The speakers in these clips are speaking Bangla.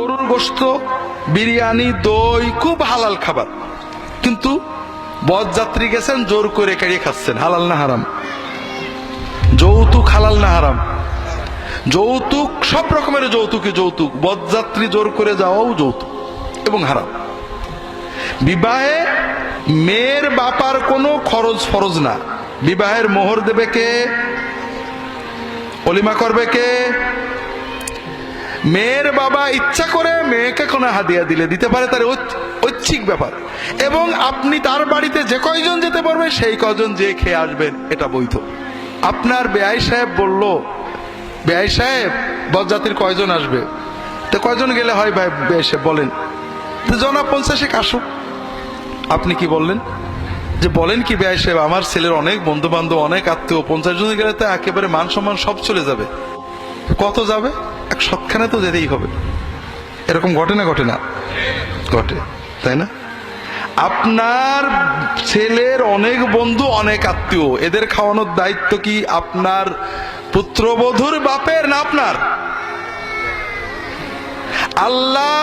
গরুর গোস্ত বিরিয়ানি, দই, খুব হালাল খাবার। কিন্তু বদযাত্রী গেছেন, জোর করে কেড়ে খাচ্ছেন, হালাল না হারাম। যৌতুক হালাল না হারাম। যৌতুক, সব রকমের যৌতুকই যৌতুক। বদযাত্রী জোর করে যাওয়াও যৌতুক এবং হারাম। বিবাহে মেয়ের বাপার কোনো খরচ ফরজ না। বিবাহের মোহর দেবে কে? অলিমা করবে কে? মেয়ের বাবা ইচ্ছা করে মেয়েকে কোনো হাদিয়া দিলে, দিতে পারে তার ঐচ্ছ- ঐচ্ছিক ব্যাপার। এবং আপনি তার বাড়িতে যে কয়জন যেতে পারবে, সেই কজন যে খেয়ে আসবেন, এটা বৈধ। আপনার বেআই সাহেব বলল, বেআই সাহেব বরজাতির কয়জন আসবে? তো কয়জন গেলে হয় ভাই? বেআই সাহেব বলেন, তো জনা পঞ্চাশে আসুক আপনি কি বললেন? যে বলেন কি বেআই সাহেব, আমার ছেলের অনেক বন্ধু বান্ধব অনেক আত্মীয়, পঞ্চাশ জন গেলে তো একেবারে মান সম্মান সব চলে যাবে। কত যাবে? এক সৎখানে তো যেতেই হবে। এরকম ঘটে না ঘটে না। ঘটে, তাই না? আপনার ছেলের অনেক বন্ধু, অনেক আত্মীয়। এদের খাওয়ানোর দায়িত্ব কি আপনার পুত্রবধূর বাপের না আপনার? আল্লাহ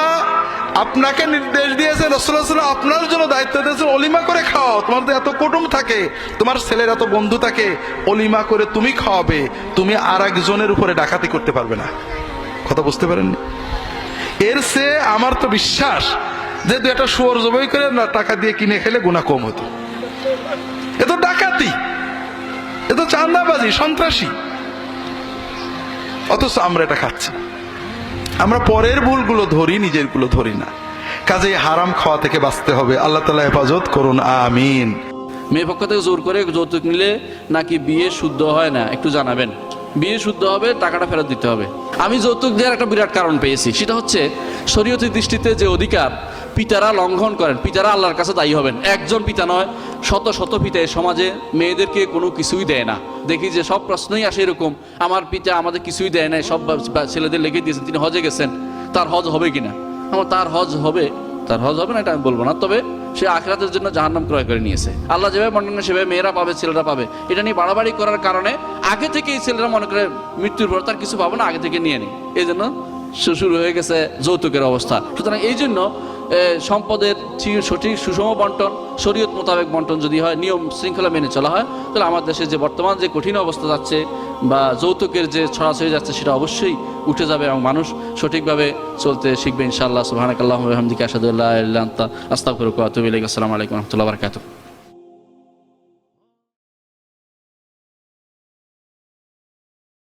আপনাকে নির্দেশ দিয়েছেন রসুল্লাহ আপনার জন্য দায়িত্ব দিয়েছেন অলিমা করে খাওয়াও। তোমার তো এত কুটুম থাকে, তোমার ছেলের এত বন্ধু থাকে, অলিমা করে তুমি খাওয়াবে, তুমি আর একজনের উপরে ডাকাতি করতে পারবে না। কথা বুঝতে পারেন এর সে আমার তো বিশ্বাস যে দু একটা শুয়োর জবাই করে না টাকা দিয়ে কিনে খেলে গুণা কম হতো। এ তো ডাকাতি, এ তো চান্দাবাজি সন্ত্রাসী। অথচ আমরা এটা খাচ্ছি। আমরা পরের ভুলগুলো ধরি নিজেরগুলো ধরি না। কাজে হারাম খাওয়া থেকে বাঁচতে হবে। আল্লাহ তালা হেফাজত করুন, আমিন। মেয়ে পক্ষ থেকে জোর করে যৌতুক নিলে নাকি বিয়ে শুদ্ধ হয় না? একটু জানাবেন। বিয়ে শুদ্ধ হবে, টাকাটা ফেরত দিতে হবে। আমি যৌতুক দেওয়ার একটা বিরাট কারণ পেয়েছি। সেটা হচ্ছে, শরীয়তের দৃষ্টিতে যে অধিকার পিতারা লঙ্ঘন করেন, পিতারা আল্লাহর কাছে দায়ী হবেন। একজন পিতা নয়, শত শত পিতা এই সমাজে মেয়েদেরকে কোনো কিছুই দেয় না। দেখি যে সব প্রশ্নই আসে এরকম, আমার পিতা আমাদের কিছুই দেয় নাই, সব ছেলেদের লেগে দিয়েছেন, তিনি হজে গেছেন, তার হজ হবে কিনা? আমার তার হজ হবে, তার হজ হবে না এটা আমি বলব না, তবে সে আখরাতের জন্য জাহান্নাম ক্রয় করে নিয়েছে। আল্লাহ যেভাবে বন্টন সেভাবে মেয়েরা পাবে, ছেলেরা পাবে। এটা নিয়ে বাড়াবাড়ি করার কারণে আগে থেকে এই ছেলেরা মনে করে মৃত্যুর পর তার কিছু পাবে না, আগে থেকে নিয়ে নিই। এই জন্য শুরু হয়ে গেছে যৌতুকের অবস্থা। সুতরাং এই জন্য সম্পদের সঠিক সুষম বন্টন, শরীয়ত মোতাবেক বন্টন যদি হয়, নিয়ম শৃঙ্খলা মেনে চলা হয়, তাহলে আমার দেশে যে বর্তমান যে কঠিন অবস্থা যাচ্ছে বা যৌতুকের যে ছড়াছড়ি যাচ্ছে, সেটা অবশ্যই উঠে যাবে এবং মানুষ সঠিকভাবে চলতে শিখবে ইনশাআল্লাহ। সুবহানাকাল্লাহু ওয়া বিহামদিকা, আশহাদু আল্লা ইলাহা ইল্লা আনতা, আস্তাগফিরুকা ওয়া আতুবু ইলাইক। আসসালামু আলাইকুম রাহমাতুল্লাহি ওয়া বারাকাতুহু।